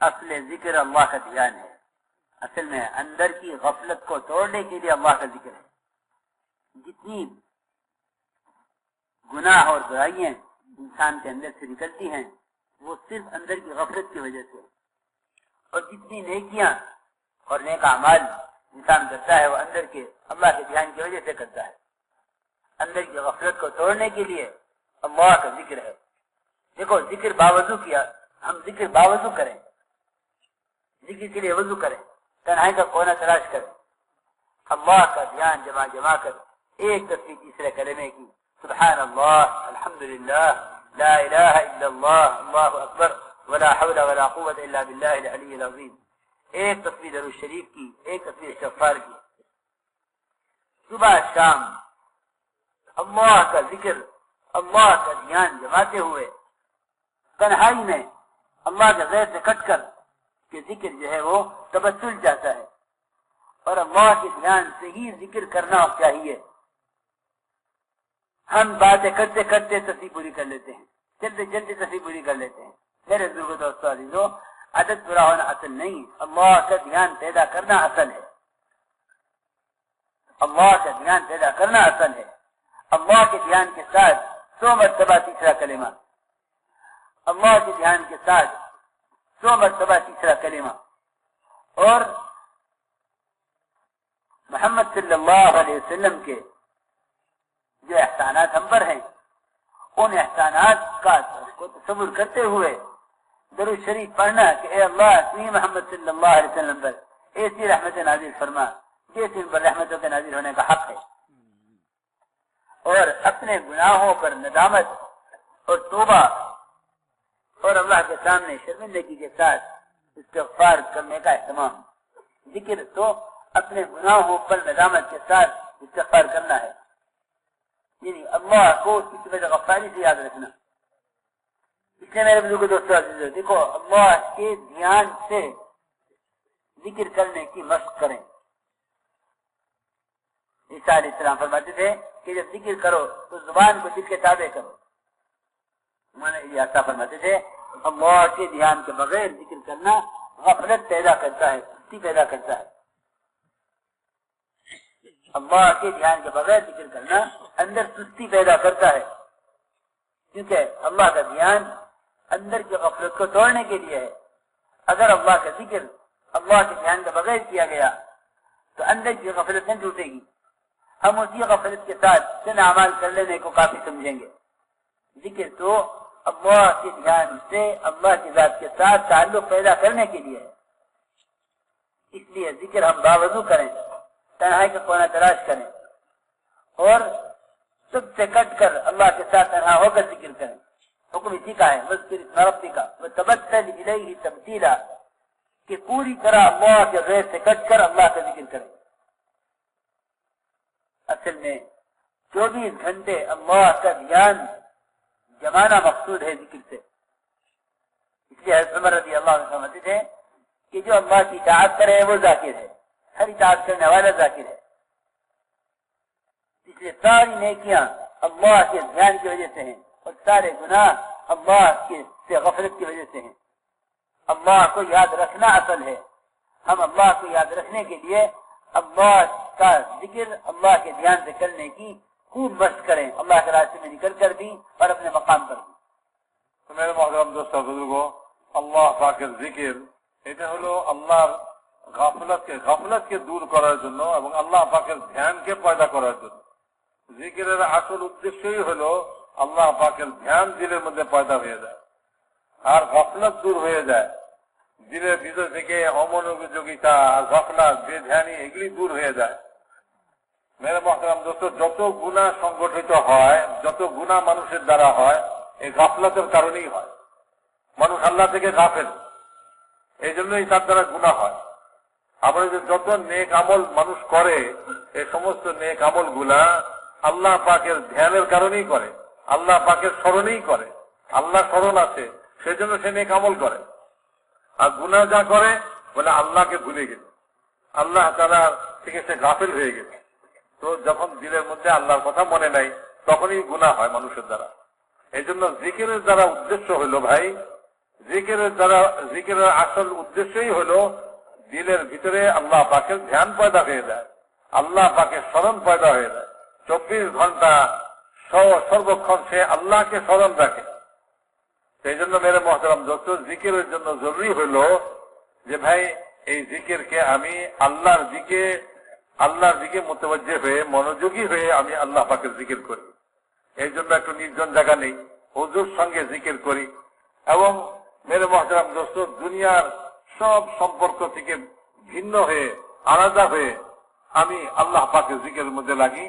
اصل ذکر اللہ کا دھیان ہے۔ اصل میں اندر کی غفلت کو توڑنے کے لیے اللہ کا ذکر ہے۔ جتنی گناہ اور برائیاں انسان کے اندر سے نکلتی ہیں، وہ صرف اندر کی غفلت کی وجہ سے۔ اور جتنی نیکیاں اور نیک اعمال انسان کرتا ہے، وہ اندر کے اللہ کے دھیان کی وجہ سے کرتا ہے۔ اندر کی غفلت کو توڑنے کے لیے اللہ کا ذکر ہے۔ دیکھو، ذکر باوضو کیا، ہم ذکر باوضو کریں۔ ذکر کے لیے وضو کریں تنہائی کا کونا تلاش کریں اللہ کا دھیان جمع جمع کر ایک تصویر تیسرے کلمے کی سبحان اللہ الحمد للہ لا الہ الا اللہ اللہ اکبر، ولا حول ولا قوت الا باللہ العلی العظیم۔ ایک تصویر درو شریف کی، ایک تصویر شفار کی۔ صبح شام، اللہ کا ذکر، اللہ کا دھیان جماتے ہوئے، تنہائی میں، اللہ کے غیر سے کٹ کر کہ ذکر جو ہے وہ تبسل جاتا ہے۔ اور اللہ کے دھیان سے ہی ذکر کرنا چاہیے۔ ہم باتیں کرتے کرتے تفریح پوری کر لیتے ہیں۔ جلدی جلدی تفریح پوری کر لیتے ہیں۔ میرے بزرگ دوستو عدد برا ہونا اصل نہیں۔ اللہ کا دھیان پیدا کرنا اصل ہے۔ اللہ کا دھیان پیدا کرنا اصل ہے۔ اللہ کے دھیان کے ساتھ سو مرتبہ تیسرا کلمہ۔ اللہ کے دھیان کے ساتھ دو مرتبہ تیسرا کلمہ۔ اور محمد صلی اللہ علیہ وسلم کے جو احسانات ہم پر ہیں، ان احسانات کا کو تصور کرتے ہوئے درو شریف پڑھنا کہ اے اللہ اسمی محمد صلی اللہ علیہ وسلم پر ایسی رحمت نازل فرما جیسی ان پر رحمتوں کے نازل ہونے کا حق ہے۔ اور اپنے گناہوں پر ندامت اور توبہ اور اللہ کے سامنے شرمندگی کے ساتھ استغفار کرنے کا اہتمام۔ ذکر تو اپنے گناہوں پر ندامت کے ساتھ استغفار کرنا ہے۔ یعنی اللہ کو اس قسم غفاری سے یاد رکھنا۔ اس لیے میرے بزرگ دوستوں دیکھو، اللہ کے دھیان سے ذکر کرنے کی مشق کریں۔ عیسیٰ علیہ السلام فرماتے تھے کہ جب ذکر کرو تو زبان کو دل کے تابع کرو۔ فرماتے تھے اللہ کے دھیان کے بغیر ذکر کرنا غفلت پیدا کرتا ہے سستی پیدا کرتا ہے۔ اللہ کے دھیان کے بغیر ذکر کرنا اندر سستی پیدا کرتا ہے۔ کیونکہ اللہ کا دھیان اندر کی غفلت کو توڑنے کے لیے ہے۔ اگر اللہ کا ذکر اللہ کے دھیان کے بغیر کیا گیا، تو اندر کی غفلت نہیں ٹوٹے گی۔ ہم اسی غفلت کے ساتھ چند اعمال کر لینے کو کافی سمجھیں گے۔ ذکر تو اللہ کی جان سے، اللہ کی ذات کے ساتھ تعلق پیدا کرنے کے لیے۔ اس لیے ذکر ہم باوضو کریں۔ تنہائی کا کونہ تلاش کریں۔ اور سب سے کٹ کر اللہ کے ساتھ تنہا ہو کر ذکر کریں۔ حکم اسی کا ہے، مذکر ربی کا۔ وَتَبَتَّلِ إِلَيْهِ تَبْتِيلَ کہ پوری طرح اللہ کے غیر سے کٹ کر اللہ کا ذکر کریں۔ اصل میں چوبیس گھنٹے اللہ کا دھیان جمانا مقصود ہے ذکر سے۔ اس لیے حضرت عمر رضی اللہ عنہ سمجھتے تھے کہ جو اللہ کی اطاعت کرے وہ ذاکر ہے۔ ہر اطاعت کرنے والا ذاکر ہے۔ اس لیے ساری نیکیاں اللہ کے دھیان کی وجہ سے ہیں اور سارے گناہ اللہ کے سے غفلت کی وجہ سے ہیں۔ اللہ کو یاد رکھنا اصل ہے۔ ہم اللہ کو یاد رکھنے کے لیے اللہ کا ذکر اللہ کے دھیان سے کرنے کی खूब मस्त करें अल्लाह के रास्ते में निकल कर भी और अपने मकाम पर भी তো মেরে মহরম দোস্ত বুজুর্গ আল্লাহ পাকের জিকির এটা হলো আল্লাহর গাফলাতকে গাফলাতকে দূর করার জন্য এবং আল্লাহ পাকের ধ্যানকে পয়দা করার জন্য জিকিরের আসল উদ্দেশ্যই হলো আল্লাহ পাকের ধ্যান দিলের মধ্যে পয়দা হয়ে যায় আর গফলত দূর হয়ে যায় দিলের ভিতর থেকে অমনোযোগিতা আর গফলাত বেধ্যানি এগুলি দূর হয়ে যায় মেরে দোস্ত যত গুণা সংগঠিত হয়, যত গুণা মানুষের দ্বারা হয়, এই গাফলাতের কারণেই হয়। মানুষ আল্লাহ থেকে গাফেল। এই জন্যই তার দ্বারা গুণা হয়। আবার যে যত নেক আমল মানুষ করে এই সমস্ত নেক আমলগুলা আল্লাহ পাকের ধ্যানের কারণেই করে, আল্লাহ পাকের স্মরণেই করে, আল্লাহ স্মরণ আছে, সেজন্য সে নেক আমল করে। আর গুণা যা করে, বলে আল্লাহকে ভুলে গেছে। আল্লাহ তারা থেকে সে গাফেল হয়ে গেছে। তো যখন দিলের মধ্যে আল্লাহর কথা মনে নাই, তখনই গুণা হয় মানুষের দ্বারা। এই জন্য জিকিরের দ্বারা উদ্দেশ্য হলো ভাই, জিকিরের দ্বারা, জিকিরের আসল উদ্দেশ্যই হলো দিলের ভিতরে আল্লাহ পাকের ধ্যান পয়দা হয়ে যায়। আল্লাহ পাকের স্মরণ পয়দা হয়ে যায়। চব্বিশ ঘণ্টা সর্বক্ষণ সে আল্লাহকে স্মরণ রাখে। সেই জন্য মেরে মহতরম দোস্ত, জিকিরের জন্য জরুরি হইল যে ভাই, এই জিকিরকে আমি আল্লাহর দিকে আল্লাহর দিকে মোতবজ্জে হয়ে, মনোযোগী হয়ে আমি আল্লাহ পাকের জিকির করি। এই জন্য একটু নির্জন জায়গা নেই। হুজুর সঙ্গে জিকির করি এবং মেরে মহতরম দোস্ত, দুনিয়ার সব সম্পর্ক থেকে ভিন্ন হয়ে, আলাদা হয়ে আমি আল্লাহ পাকের জিকের মধ্যে লাগি।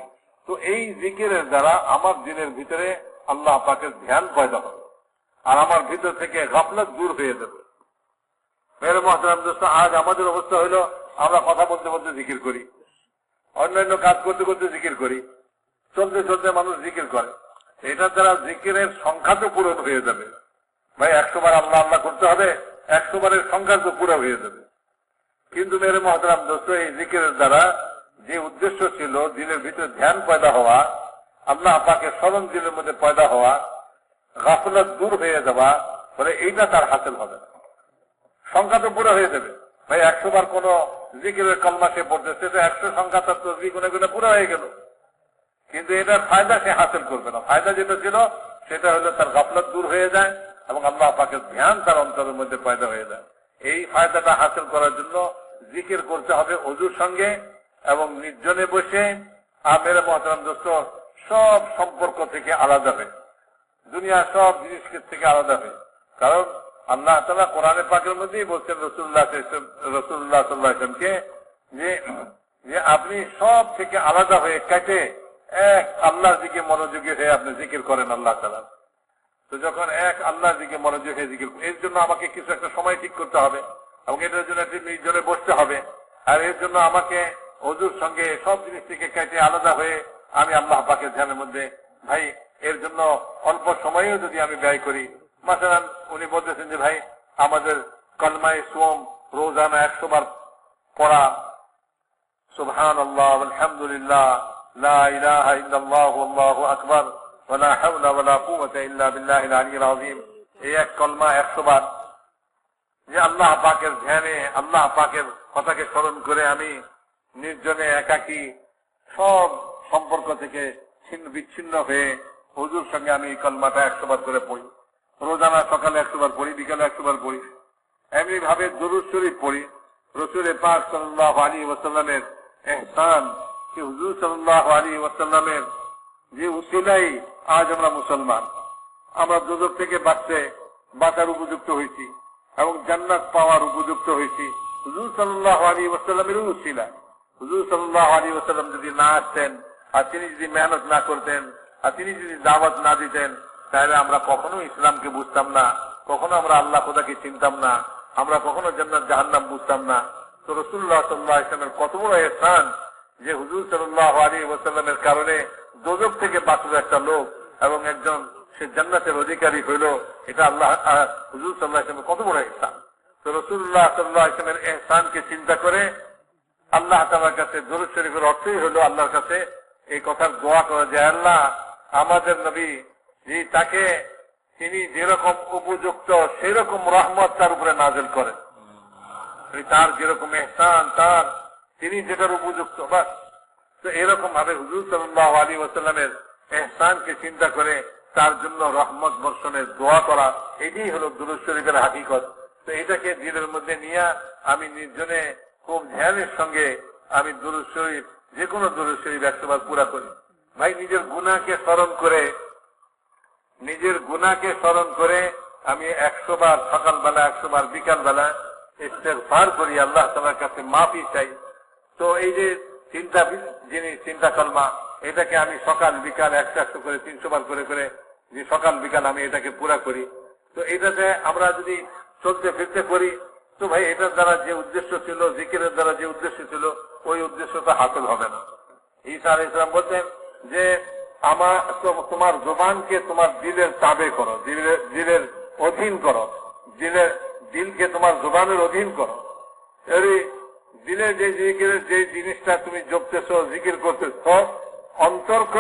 তো এই জিকিরের দ্বারা আমার দিনের ভিতরে আল্লাহ পাকের ধ্যান পয়দা হবে। আর আমার ভিতর থেকে গাফলত দূর হয়ে যাবে। মেরে মহতরাম দোস্ত, আজ আমাদের অবস্থা হলো আমরা কথা বলতে বলতে জিকির করি। অন্যান্য কাজ করতে করতে জিকির করি। চলতে চলতে মানুষ জিকির করে। এটার দ্বারা জিকিরের সংখ্যা তো পূরণ হয়ে যাবে। ভাই, একশো বার আল্লাহ আল্লাহ করতে হবে, একশো বারের সংখ্যা তো পুরো হয়ে যাবে। কিন্তু মেরে মহতরাম, দোস্ত, এই জিকিরের দ্বারা যে উদ্দেশ্য ছিল দিলের ভিতরে ধ্যান পয়দা হওয়া, আল্লাহ পাকে স্মরণ দিলের মধ্যে পয়দা হওয়া, গাফলত দূর হয়ে যাওয়া বলে এইটা তার হাসিল হবে সংখ্যা তো পুরো হয়ে যাবে। ভাই, একশো বার কোন জিকিরের কলমা সে পড়তেছে তো একশো সংখ্যা তার তসবি গুনে গুনে পুরো হয়ে গেল। কিন্তু এটার ফায়দা সে হাসিল করবে না। ফায়দা যেটা ছিল, সেটা হলো তার গাফলত দূর হয়ে যায় এবং আল্লাহ পাকের ধ্যান তার অন্তরের মধ্যে পয়দা হয়ে যায়। এই ফায়দাটা হাসিল করার জন্য জিকির করতে হবে অজুর সঙ্গে এবং নির্জনে বসে। আর মেরে মহতরাম দোস্ত, সব সম্পর্ক থেকে আলাদা হয়ে। দুনিয়া সব জিনিস থেকে আলাদা হয়ে। কারণ আল্লাহ তালা কোরআনে পাকের মধ্যেই বলছেন রসুল্লাহ রসুল্লাহ সাল্লাহকে যে যে আপনি সব থেকে আলাদা হয়ে কেটে এক আল্লাহর দিকে মনোযোগী হয়ে আপনি জিকির করেন আল্লাহ তালা তো যখন এক আল্লাহর দিকে মনোযোগ হয়ে জিকির এর জন্য আমাকে কিছু একটা সময় ঠিক করতে হবে এবং এটার জন্য একটি নির্জনে বসতে হবে। আর এর জন্য আমাকে অজুর সঙ্গে সব জিনিস থেকে কেটে আলাদা হয়ে আমি আল্লাহ পাকের ধ্যানের মধ্যে, ভাই, এর জন্য অল্প সময়ও যদি আমি ব্যয় করি মাসালান উনি বলতেছেন যে, ভাই, আমাদের কলমায় সোম রোজানা একশো বার পড়া। সুবহান আল্লাহ আলহামদুলিল্লাহ এই এক কলমা একশো বার। যে আল্লাহ পাকের ধ্যানে, আল্লাহ পাকের কথাকে স্মরণ করে আমি নির্জনে একাকী সব সম্পর্ক থেকে ছিন্ন বিচ্ছিন্ন হয়ে হুজুর সঙ্গে আমি কলমাটা একশো বার করে পড়ি। রোজানা সকালে একশো বার পড়ি, বিকালে একশো বার পড়ি। এমনি ভাবে দরুদ শরীফ পড়ি। রসুল পাক সাল্লাহ আলী ওসাল্লামের এহসান কি হুজুর সাল্লাহ আলী ওসাল্লামের যে উসিলাই আজ আমরা মুসলমান। আমরা দুদক থেকে বাঁচতে, বাঁচার উপযুক্ত হয়েছি এবং জান্নাত পাওয়ার উপযুক্ত হয়েছি। হুজুর সাল্লাহ আলী ওসাল্লামের উসিলা হুজুর সাল্লাহ আলী ওসাল্লাম যদি না আসতেন, আর তিনি যদি মেহনত না করতেন, আর তিনি যদি দাওয়াত না দিতেন তাহলে আমরা কখনো ইসলামকে বুঝতাম না, কখনো আমরা আল্লাহ খোদাকে চিনতাম না, আমরা কখনো জান্নাত জাহান্নাম বুঝতাম না। তো রসুল্লাহ সাল্লাহ ইসলামের কত বড় এহসান যে হুজুর সাল্লাহ আলী ওসাল্লামের কারণে দোজক থেকে বাঁচল একটা লোক এবং একজন সে জান্নাতের অধিকারী হইল, এটা আল্লাহ হুজুর সাল্লাহ ইসলামের কত বড় এহসান। তো রসুল্লাহ সাল্লাহ ইসলামের এহসানকে চিন্তা করে আল্লাহ তালার কাছে দরুদ শরীফের অর্থই হলো আল্লাহর কাছে এই কথার দোয়া করা যায় আল্লাহ, আমাদের নবী যে তাকে তিনি যেরকম উপযুক্ত, সেরকম রহমত তার উপরে নাজেল করেন। তার যেরকম এহসান, তার তিনি যেটার উপযুক্ত, বাস। তো এরকম ভাবে হুজুর সাল্লাহ আলী ওসাল্লামের এহসানকে চিন্তা করে তার জন্য রহমত বর্ষণের দোয়া করা, এটাই হলো শরীফের হাকিকত। তো এটাকে দিলের মধ্যে নিয়ে আমি নির্জনে খুব ধ্যানের সঙ্গে আমি শরীফ যে কোনো দুরুদ শরীফ পুরা করি। ভাই, নিজের গুণাকে স্মরণ করে নিজের গুণাকে স্মরণ করে আমি একশো বার সকালবেলা একশো বার বিকালবেলা ইস্তেগফার করি, আল্লাহ তালার কাছে মাফি চাই। তো এই যে চিন্তা জিনিস চিন্তা কলমা, এটাকে আমি সকাল, বিকাল একশো একশো করে তিনশো বার করে করে যে সকাল, বিকাল আমি এটাকে পুরা করি। তো এটাতে আমরা যদি চলতে ফিরতে করি, তো ভাই এটার দ্বারা যে উদ্দেশ্য ছিল, জিকিরের দ্বারা যে উদ্দেশ্য ছিল, ওই উদ্দেশ্যটা হাসিল হবে না। ঈসা আলী ইসলাম বলছেন যে আমার তোমার জোবানকে তোমার দিলের তাবে করো, দিলের অধীন করো, দিলের, দিলকে তোমার জোবানের অধীন করো। দিলে যে জিকিরের যে জিনিসটা তুমি জপতেছ, জিকির করতেছ অন্তর্ক